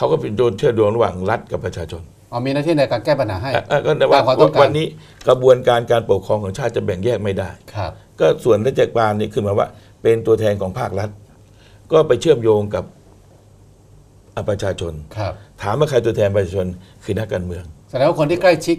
เขาก็เป็นโดนเชื่อดวงระหว่างรัฐกับประชาชนเอามีหน้าที่ในการแก้ปัญหาให้เอ่อเอ่อก็แต่ว่าตามความต้องการวันนี้กระบวนการการปกครองของชาติจะแบ่งแยกไม่ได้ครับก็ส่วนราชการนี่ขึ้นมาว่า เป็นตัวแทนของภาครัฐ ก็ไปเชื่อมโยงกับอะประชาชนครับถามว่าใครตัวแทนประชาชนคือนักการเมืองแสดงว่าคนที่ใกล้ชิด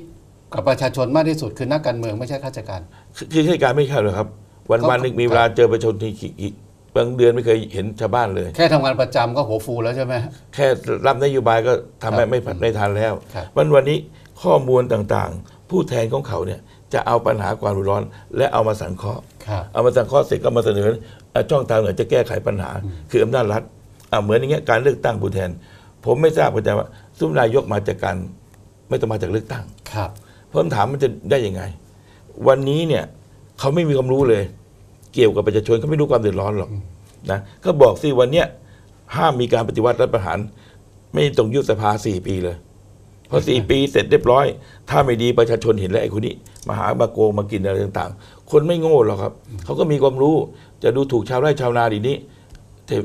กับประชาชนมากที่สุดคือนักการเมืองไม่ใช่ข้าราชการ คือคือราชการไม่เข้าเลยครับ วันก็วันหนึงมีเวลาเจอประชาชนทีกี่กี่ บางเดือนไม่เคยเห็นชาวบ้านเลย แค่ทำงานประจำก็หัวฟูแล้วใช่ไหมแค่รับนโยบายก็ทำครัให้บไม่ไม่ทันแล้วครับวันวันนี้ข้อมูลต่างๆ ผู้แทนของเขาเนี่ยจะเอาปัญหาความรุนแรงและเอามาสังเคราะห์ครับเอามาสังเคราะห์เสร็จก็มาเสนอเอ่อช่องทางไหนจะแก้ไขปัญหา คืออำนาจรัฐอะเหมือนอย่างเงี้ยการเลือกตั้งผู้แทน ผมไม่ทราบแต่ว่าซุ้มนายกมาจากการไม่ต้องมาจากเลือกตั้งครับผมถามมันจะได้ยังไง วันนี้เนี่ยเขาไม่มีความรู้เลย เกี่ยวกับประชาชนเขาไม่รู้ความเดือดร้อนหรอกนะก็บอกสิวันเนี้ยห้ามมีการปฏิวัติรัฐประหาร ไม่ต้องยุบสภาสี่ปีเลยพอสี่ปีเสร็จเรียบร้อย ถ้าไม่ดีประชาชนเห็นแล้วไอ้คนนี้ มาหามาโกงมากินอะไรต่างๆ คนไม่โง่หรอกครับ เขาก็มีความรู้จะดูถูกชาวไร่ชาวนาดีนี้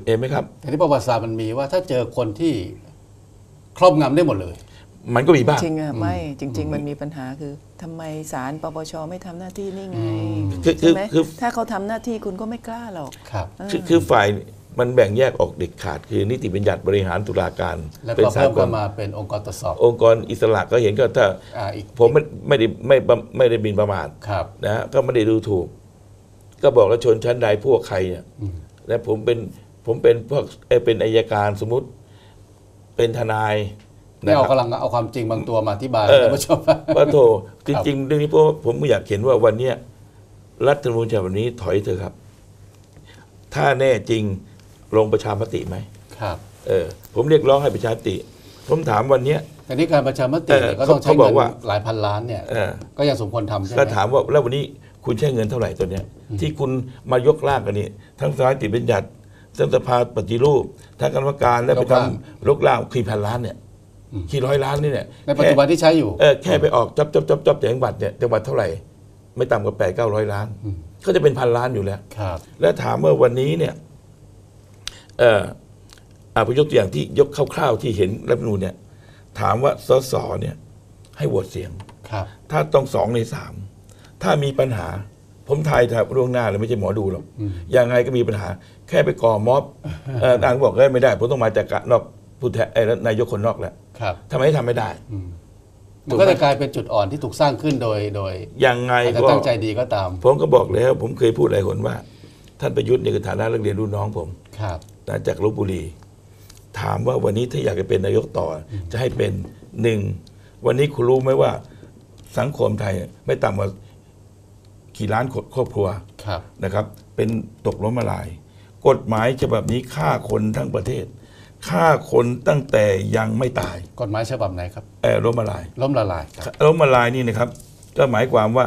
เห็นไหมครับแต่ที่ประวัติศาสตร์มันมีว่าถ้าเจอคนที่ครอบงำได้หมดเลย มันก็มีบ้าง จริงอะไม่จริง ๆ มันมีปัญหาคือทำไมศาลปปชไม่ทำหน้าที่นี่ไงคือคือใช่ไหมคือ ถ้าเขาทำหน้าที่คุณก็ไม่กล้าหรอก ครับ คือคือฝ่ายมันแบ่งแยกออกเด็ดขาด คือนิติบัญญัติบริหารตุลาการแล้วเป็นก็สาเพิ่มกเข้าลมาเป็นองค์กรตรวจสอบองค์กรอิสระก็เห็นก็ถ้าอ่าอีกผมไม่ไม่ได้ไม่ประไม่ได้บินประมาทครับ นะฮะก็ไม่ได้ดูถูก ก็บอกว่าชนชั้นใดพวกใครเนี่ยอืมและผมเป็นผมเป็นพวกเอ่อเป็นอายการสมมติ เป็นทนาย นี่นะเอาครับกำลังเอาความจริงบางตัวมาอธิบายเออท่านผู้ชมว่าโทจครับริงๆเรื่องนี้เพราะว่าผมอยากเห็นว่าวันเนี้ยรัฐธรรมนูญฉบับนี้ถอยเถอะครับ ถ้าแน่จริงลงประชามติไหมครับเออผมเรียกร้องให้ประชามติ ผมถามวันเนี้ยแต่นี่การประชามติเนี่ยเออก็ต้องใช้เขาบเงิอกนว่าหลายพันล้านเนี่ยเออก็ยังสมควรทำใช่ไหมก็ถามว่าแล้ววันนี้คุณใช้เงินเท่าไหร่ตัวเนี้ย ที่คุณมายกร่างกันนี่ทั้งสายติบัญญัติทั้งสภาปฏิรูปทั้งกรรมการแล้วไปทำลกล่างกี่พันล้านเนี่ย กี่ร้อยล้านนี่เนี่ยในปัจจุบันที่ใช้อยู่เออแค่ไปออกจับจับจับจับจังหวัดเนี่ยจังหวัดเท่าไหร่ ไม่ต่ำกว่าแปดเก้าร้อยล้านอืมก็จะเป็นพันล้านอยู่แล้วครับแล้วถามว่าวันนี้เนี่ยเอ่ออาพยกตัวอย่างที่ยกคร่าวๆที่เห็นรัฐธรรมนูญเนี่ย ถามว่าสสเนี่ย ให้โหวตเสียงครับ ถ้าต้องสองในสามถ้ามีปัญหา ผมทายถ้าล่วงหน้าเลยไม่ใช่หมอดูหรอกยังไงก็มีปัญหา แค่ไปก่อม็อบเอ่อต่างบอกเอ้ยไม่ได้ผมต้องมาจากกะนอก ผู้แทนเอ้ยนายกคนนอกแหละครับทำไมทำไม่ได้มันก็จะกลายเป็นจุดอ่อนที่ถูกสร้างขึ้นโดยโดยยังไงอาจจะก็ตั้งใจดีก็ตาม ผมก็บอกแล้ว ผมเคยพูดหลายคนว่า ท่านประยุทธ์ในฐานะนักเรียนรุ่นน้องผมครับนะจากลบบุรี ถามว่าวันนี้ถ้าอยากจะเป็นนายกต่ออจะให้เป็นหนึ่งวันนี้คุณรู้ไหมว่า สังคมไทยไม่ต่ำกว่ากี่ล้านครอบครัวครับนะครับ เป็นตกล้มละลาย กฎหมายฉบับนี้ฆ่าคนทั้งประเทศ ฆ่าคนตั้งแต่ยังไม่ตาย กฎหมายฉบับไหนครับเออล้มละลายล้มละลายครับล้มละลายนี่นะครับ ก็หมายความว่า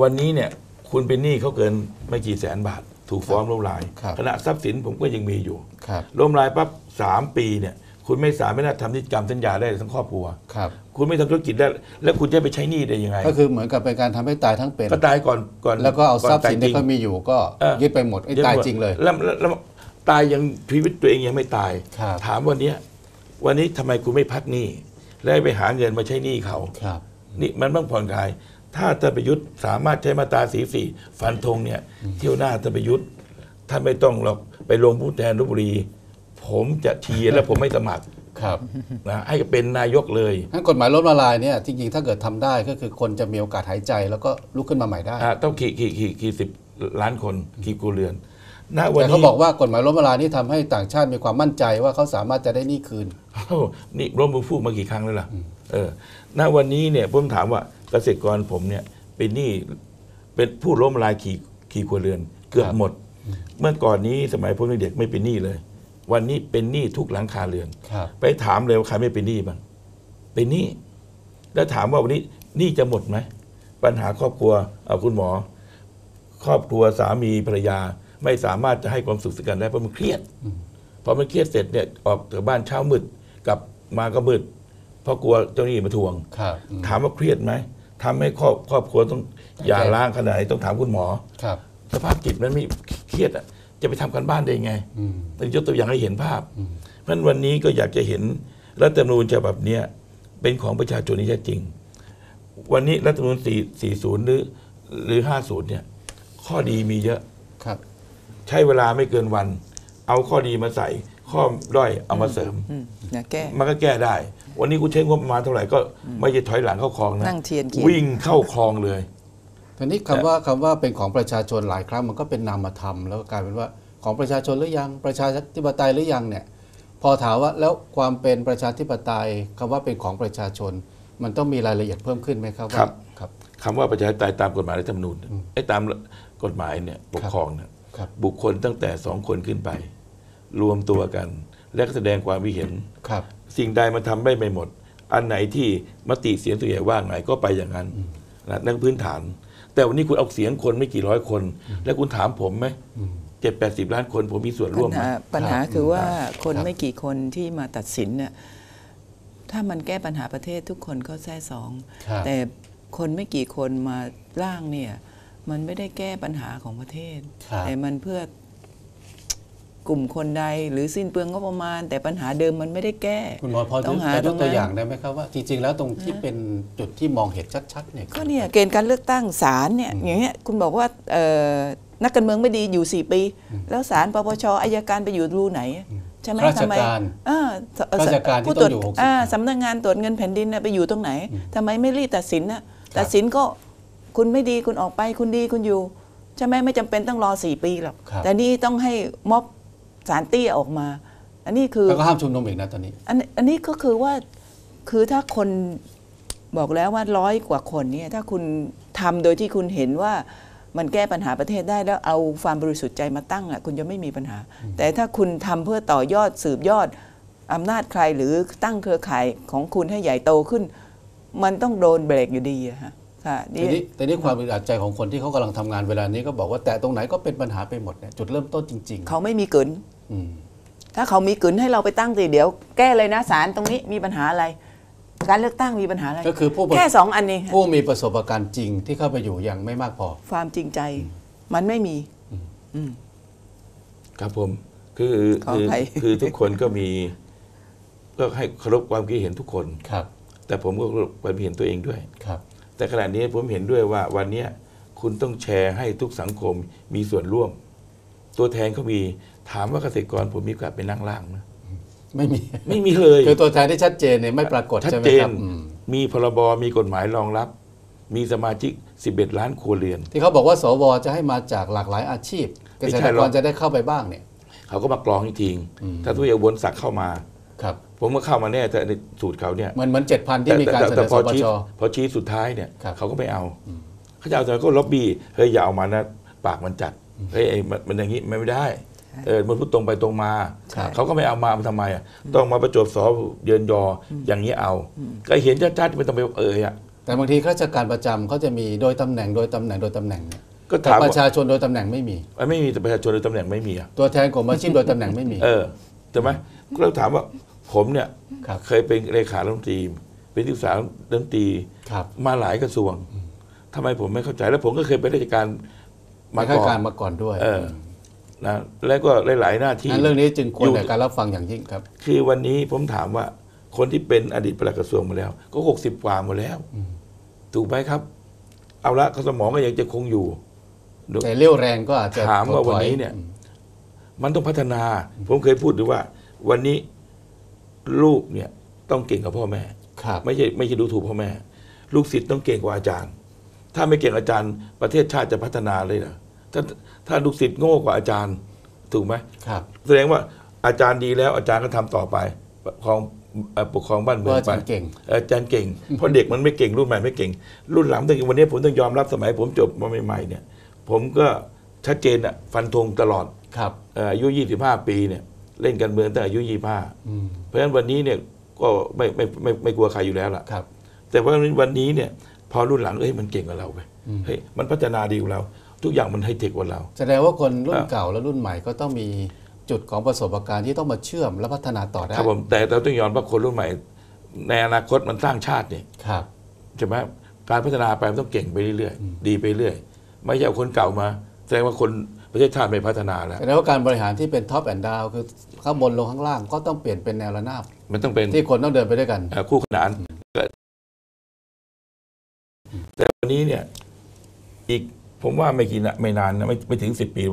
วันนี้เนี่ย คุณเป็นหนี้เขาเกินไม่กี่แสนบาท ถูกฟ้องล้มละลายครับขณะทรัพย์สินผมก็ยังมีอยู่ครับล้มละลายปั๊บสามปีเนี่ย คุณไม่สามารถทำนิติกรรมสัญญาได้ทั้งครอบครัวครับคุณไม่ทำธุรกิจได้แล้วคุณจะไปใช้หนี้ได้ยังไง ก็คือเหมือนกับเป็นการทำให้ตายทั้งเป็นก็ตายก่อนก่อน แล้วก็เอาทรัพย์สินก่ที่ตเขามีอยู่ก็เออยึดไปหมดไอ้ตายจริงเลยแล้วแล้วแล้ว ตายยังชีวิตตัวเองยังไม่ตาย ครับ ถามวันเนี้ยวันนี้ทำไมคุณไม่พักหนี้แล้วไปหาเงินมาใช้หนี้เขา ครับ นี่มันต้องผ่อนคลาย ถ้าท่านประยุทธ์สามารถใช้มาตราสีสี่ฟันธงเนี่ยเที่ยวหน้าท่านประยุทธ์ท่านไม่ต้องหรอกไปลงผู้แทนลพบุรี ผมจะเชียร์และผมไม่สมัครครับนะให้เป็นนายกเลยงั้นกฎหมายล้มละลายเนี่ยจริงๆ ถ้าเกิดทำได้ก็คือคนจะมีโอกาสหายใจแล้วก็ลุกขึ้นมาใหม่ได้ อะต้องขี่ขี่ขี่ขี่สิบล้านคนขี่ครัวเรือน ณวันแต่นี้เขาบอกว่ากฎหมายล้มละลายนี่ทำให้ต่างชาติมีความมั่นใจว่าเขาสามารถจะได้หนี้คืน เอ้านี่ร่วมมือพูดมากี่ครั้งแล้วล่ะเออณวันนี้เนี่ยผมถามว่าเกษตรกรผมเนี่ยเป็นหนี้เป็นผู้ล้มละลายขี่ขี่ครัวเรือน เกือบครับหมด เมื่อก่อนนี้สมัยผมเด็กๆไม่เป็นหนี้เลย วันนี้เป็นหนี้ทุกหลังคาเรือน ครับ ไปถามเลยว่าใครไม่เป็นหนี้บ้าง เป็นหนี้ แล้วถามว่าวันนี้หนี้จะหมดไหม ปัญหาครอบครัวเอาคุณหมอ ครอบครัวสามีภรรยา ไม่สามารถจะให้ความสุขสักกันได้เพราะมันเครียดพอมันเครียดเสร็จเนี่ยออกจากบ้านเช้ามืดกลับมาก็มืดเพราะกลัวเจ้าหนี้มาทวงครับอืมถามว่าเครียดไหมทำให้ครอบครอบครัวต้องหย่าร้างขนาดไหนต้องถามคุณหมอครับสภาพจิตมันไม่เครียดอะจะไปทำกันบ้านได้ยังไงอืมต้องยกตัวอย่างให้เห็นภาพราะฉะนั้นวันนี้ก็อยากจะเห็นรัฐธรรมนูญฉบับเนี้ยเป็นของประชาชนที่แท้จริง วันนี้รัฐธรรมนูญ4 40หรือหรือ 50 เนี่ย ข้อดีมีเยอะครับ ใช้เวลาไม่เกินวัน เอาข้อดีมาใส่ ข้อด้อยเอามาเสริม อืมนะแก้ มันก็แก้ได้ วันนี้กูใช้งบประมาณเท่าไหร่ก็ไม่จะถอยหลังเข้าคลองนะนั่งเทียนเขียน วิ่งเข้าคลองเลย ทีนี้คำว่าคำว่าเป็นของประชาชนหลายครั้งมันก็เป็นนามธรรม แล้วก็กลายเป็นว่าของประชาชนหรือยังประชาธิปไตยหรือยังเนี่ยพอถามว่าแล้วความเป็นประชาธิปไตยคำว่าเป็นของประชาชน มันต้องมีรายละเอียดเพิ่มขึ้นไหมครับว่าครับครับคำว่าประชาธิปไตยตามกฎหมายรัฐธรรมนูญไอ้ตามกฎหมายเนี่ยปกครองเนี่ยครั บบุคคลตั้งแต่สองคนขึ้นไป รวมตัวกัน และแสดงความคิดเห็นครับสิ่งใดมันทำได้ไม่หมด อันไหนที่มติเสียงส่วนใหญ่ว่าไงก็ไปอย่างนั้นนะนั่นคือพื้นฐาน แต่วันนี้คุณเอาเสียงคนไม่กี่ร้อยคน แล้วคุณถามผมไหมเจ็ดแปดสิบล้านคนผมมีส่วนร่ปัวมญไหมหาปัญหาคือว่าคนครับไม่กี่คนที่มาตัดสินเนี่ยถ้ามันแก้ปัญหาประเทศทุกคนก็แท้สองครับแต่คนไม่กี่คนมาร่างเนี่ย มันไม่ได้แก้ปัญหาของประเทศครับแต่มันเพื่อกลุ่มคนใดหรือสิ้นเปลืองงบประมาณ แต่ปัญหาเดิมมันไม่ได้แก้คุณหมอพอต้จะองหาจะยกตรงนั้นตัวอย่างได้ไหมครับว่าจริงๆแล้วตรงที่เป็นจุดที่มองเห็นชัดๆเนี่ยก็เนี่ยเกณฑ์การเลือกตั้งศาลเนี่ยอย่างเงี้ยคุณบอกว่าเอ่อนักการเมืองไม่ดีอยู่ 4 ปี แล้วศาลปปชอายการไปอยู่รูไหนใช่ไหมราชทำไมการเออสราชการที่ผู้ต้องอยู่ตรวจ60อ่าสำนักงานตรวจเงินแผ่นดินน่ะไปอยู่ตรงไหนทำไมไม่รีบตัดสินน่ะตัดสินก็ คุณไม่ดีคุณออกไปคุณดีคุณอยู่ใช่ไหมไม่จำเป็นต้องรอ4ปีหรอกครับแต่นี่ต้องให้ม็อบสารเตี้ยออกมา อันนี้คือแล้วก็ห้ามชุมนุมอีกนะตอนนี้อันอันนี้ก็คือว่าคือถ้าคนบอกแล้วว่าร้อยกว่าคนเนี่ยถ้าคุณทำโดยที่คุณเห็นว่ามันแก้ปัญหาประเทศได้แล้วเอาความบริสุทธิ์ใจมาตั้งอะคุณจะไม่มีปัญหา แต่ถ้าคุณทำเพื่อต่อยอดสืบยอดอำนาจใครหรือตั้งเครือข่ายของคุณให้ใหญ่โตขึ้น มันต้องโดนเบรกอยู่ดีอะฮะ ค่ะทีนี้แต่นี่ความอึดอัดใจของคนที่เขากำลังทำงานเวลานี้ก็บอกว่าแต่ตรงไหนก็เป็นปัญหาไปหมดเนี่ยจุดเริ่มต้นจริงเขาไม่มีกลืนๆอืมถ้าเขามีกลืนให้เราไปตั้งสิเดี๋ยว แก้เลยนะศาลตรงนี้มีปัญหาอะไร การเลือกตั้งมีปัญหาอะไร ก็คือผู้ประแค่สองอันนี้ผู้มีประสบการณ์จริงที่เข้าไปอยู่ยังไม่มากพอ ความจริงใจมันไม่มีอืมครับผมคือขอคืออภัย คือทุกคนก็มี ก็ให้เคารพความคิดเห็นทุกคน ครับแต่ผมก็เคารพความคิดเห็นตัวเองด้วย ครับ แต่ขณะนี้ผมเห็นด้วยว่าวันเนี้ยคุณต้องแชร์ให้ทุกสังคมมีส่วนร่วม ตัวแทนเขามีถามว่าเกษตรกรผมมีโอกาสไปนั่งล่างไหมไม่มีไม่มีเลยคือตัวแทนที่ชัดเจนเนี่ยไม่ปรากฏชัดใช่ไหมเจคนรับอืมมีพรบมีกฎหมายรองรับ มีสมาชิก 11 ล้านครัวเรือน ที่เขาบอกว่าสวจะให้มาจากหลากหลายอาชีพเกไม่ษใช่ตรหรกอกรจะได้เข้าไปบ้างเนี่ยเขาก็มากรองอีกทีถ้าทุกอย่างบนศักดิ์เข้ามา ครับผมก็เข้ามาแน่แต่ในสูตรเขาเนี่ยเหมือนเหมือนเจ็ดพันที่มีการเสนแต่อพสอปชี้ชพอชี้สุดท้ายเนี่ยครับเขาก็ไม่เอาเขาจะเอาแต่ก็ล็อบบี้เฮ้ยอย่าเอามานะปากมันจัดเฮ้ยไอ้มันมันอย่างนี้ไม่ได้เออมันพูดตรงไปตรงมาใช่เขาก็ไม่เอามามันทำไมอะต้องมาประจวบสอบเยินยอออย่างนี้เอา ก็เห็นชัดๆไม่ต้องไปเอ่ยอะแต่บางทีข้าราชการประจำเขาจะมีโดยตำแหน่งโดยตำแหน่งโดยตำแหน่งเนี่ยก็แต่ถามปว่าระชาชนโดยตำแหน่งไม่มีไม่มีแต่ประชาชนในตำแหน่งไม่มีอะตัวแทนกลุ่มอาชีพโดยตำแหน่งไม่มี เออใช่ไหมเราถามว่า ผมเนี่ยครับเคยเป็นเลขารัฐมนตรีเป็นที่ปรึกษารัฐมนตรีครับมาหลายกระทรวงทำไมผมไม่เข้าใจ แล้วผมก็เคยเป็นราชการมามาข้าก่อการนมาก่อนด้วยเออนะแล้วก็หลาย ๆ หน้าที่งั้นเรื่องนี้จึงควรอยู่แก่การรับฟังอย่างยิ่งครับ คือวันนี้ผมถามว่าคนที่เป็นอดีตปลัดกระทรวงมาแล้ว ก็หกสิบกว่าหมดแล้ว ถูกไหมครับ เอาละสมองก็ยังจะคงอยู่แต่เรี่ยวแรงก็อาจจะถามว่าถดถวันอยนี้เนี่ย มันต้องพัฒนา ผมเคยพูดดูว่า วันนี้ ลูกเนี่ยต้องเก่งกับพ่อแม่ ครับไม่ใช่ไม่ใช่ดูถูกพ่อแม่ ลูกศิษย์ต้องเก่งกว่าอาจารย์ ถ้าไม่เก่งอาจารย์ประเทศชาติจะพัฒนาเลยเหรอถ้าถ้าลูกศิษย์โง่กว่าอาจารย์ถูกไหมครับแสดงว่าอาจารย์ดีแล้วอาจารย์ก็ทำต่อไปปกครองเอ่อปกครองบ้านเพเมืองราะอาไปจารย์เก่งอาจารย์เก่งเพราะเด็กมันไม่เก่งรุ่นใหม่ไม่เก่ง รุ่นหลังตั้งแต่วันนี้ผมต้องยอมรับสมัย ผมจบมาใหม่ๆเนี่ย ผมก็ชัดเจนอะฟันธงตลอดครับเอ่ออายุ 25 ปีเนี่ย เล่นการเมืองตั้งแต่อายุ25อืมเพราะฉะนั้นวันนี้เนี่ยก็ไม่ไม่ไม่ไม่กลัวใครอยู่แล้วล่ะครับ แต่ว่าวันนี้เนี่ยพอรุ่นหลังเอ้ยมันเก่งกว่าเราไปเฮ้ยมันพัฒนาดีกว่าเรา ทุกอย่างมันให้เทคกว่าเรา แสดงว่าคนรุ่นอ่าเก่าและรุ่นใหม่ก็ต้องมีจุดของประสบการณ์ที่ต้องมาเชื่อมและพัฒนาต่อได้ครับผมแต่เราต้องยอมรับคนรุ่นใหม่ ในอนาคตมันสร้างชาติเนี่ยครับใช่ไหมการพัฒนาไปมันต้องเก่งไปเรื่อยๆ ดีไปเรื่อย ไม่ใช่เอาคนเก่ามา แสดงว่าคน ประเทศชาติไม่พัฒนาแล้วแสดงว่าการบริหารที่เป็นท็อปแอนด์ดาวคือข้างบนลงข้างล่างก็ต้องเปลี่ยนเป็นแนวระนาบมันต้องเป็นที่คนต้องเดินไปด้วยกันเอ่อคู่ขนานแต่วันนี้เนี่ยอีกผมว่าไม่กี่นะไม่นานนะไม่ไม่ถึงสิบปี